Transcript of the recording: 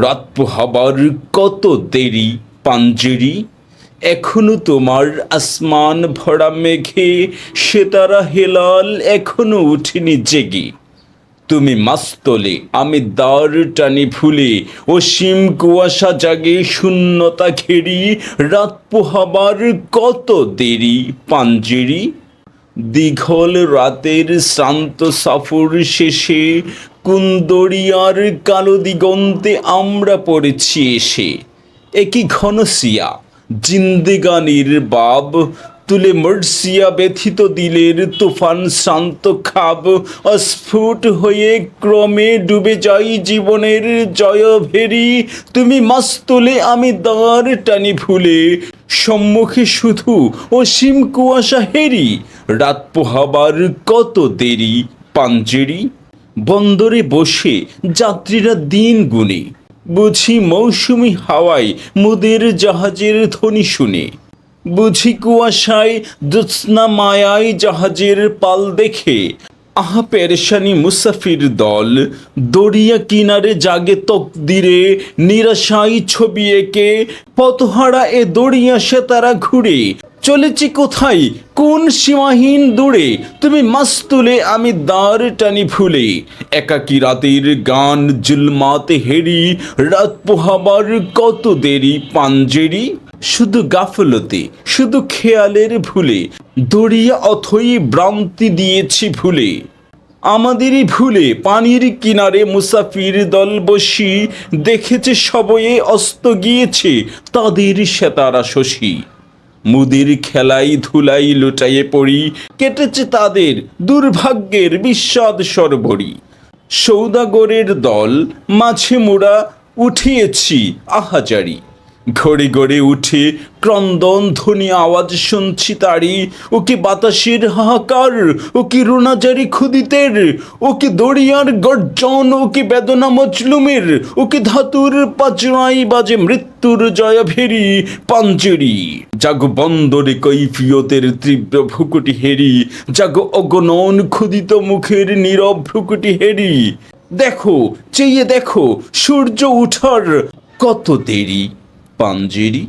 রাত পোহাবার কত দেরি, পাঞ্জেরি? এখনও তোমার আসমান ভরা মেঘে সেতারা হেলাল এখনও উঠিনি জেগে। তুমি মাস্তলে, আমি দ্বার টানি ভুলে, অসীম কুয়াশা জাগে শূন্যতা ঘেরি। রাত পোহাবার কত দেরি, পাঞ্জেরি? দীঘল রাতের শ্রান্ত সফর শেষে কুন্দরিয়ার কালো দিগন্তে আমরা পড়েছি এসে। একই ঘনসিয়া জিন্দেগানির বাব, তুলে মর্সিয়া ব্যথিত দিলের তুফান শান্ত খাব, অস্ফুট হয়ে ক্রমে ডুবে যাই জীবনের জয় ভেরি তুমি মাস্তুলে আমি দাঁড় টানি ভুলে সম্মুখে শুধু অসীম কুয়াশা হেরি, রাত পোহাবার কত দেরি, পাঞ্জেরি? বন্দরে বসে যাত্রীরা দিন গুনে, বুঝি মৌসুমি হাওয়ায় মুদের জাহাজের ধ্বনি শুনে। বুঝি কুয়াশায় জ্যোৎস্না মায়ায় জাহাজের পাল দেখে আহা পেরেশানি মুসাফির দল দরিয়া কিনারে জাগে তকদিরে নিরাশাই ছবি এঁকে, পথহারা এ দরিয়া সে তারা ঘুরে। চলেছি কোথায়? কোন সীমাহীন দূরে? তুমি মাস্তুলে, আমি দাঁড় টানি ভুলে। একাকি রাতের গান জুলমাতে হেরি, রাত পোহাবার কত দেরি পাঞ্জেরি শুধু গাফলতে, শুধু খেয়ালের ভুলে দরিয়া অথই ভ্রান্তি দিয়েছি ভুলে। আমাদেরই ভুলে পানির কিনারে মুসাফির দল বসি, দেখেছে সবয়ে অস্ত গিয়েছে তাদের সেতারা শশী। মুদির খেলাই ধুলাই লুটাইয়ে পড়ি, কেটেছে তাদের দুর্ভাগ্যের বিস্বাদ সরবরি। সৌদাগরের দল মাঝে মোড়া উঠিয়েছি আহাজারি। ঘড়ে ঘড়ে উঠে, ক্রন্দন ধ্বনি আওয়াজ শুনছি তারি। ও কি বাতাসের হাহাকার? ও কি রোনাজারি খুদিতের ও কি দড়িয়ার গর্জন? ও কি বেদনা মজলুমের? ও কি ধাতুর পাচড়াই বাজে মৃত্যুর জয় ভেরি পাঞ্জেরি, জাগো বন্দরে কৈফিয়তের তীব্র ভ্রুকুটি হেরি। জাগো অগণন ক্ষুদিত মুখের নীরব ভ্রুকুটি হেরি। দেখো, চেয়ে দেখো, সূর্য উঠার কত দেরি? পাঞ্জেরি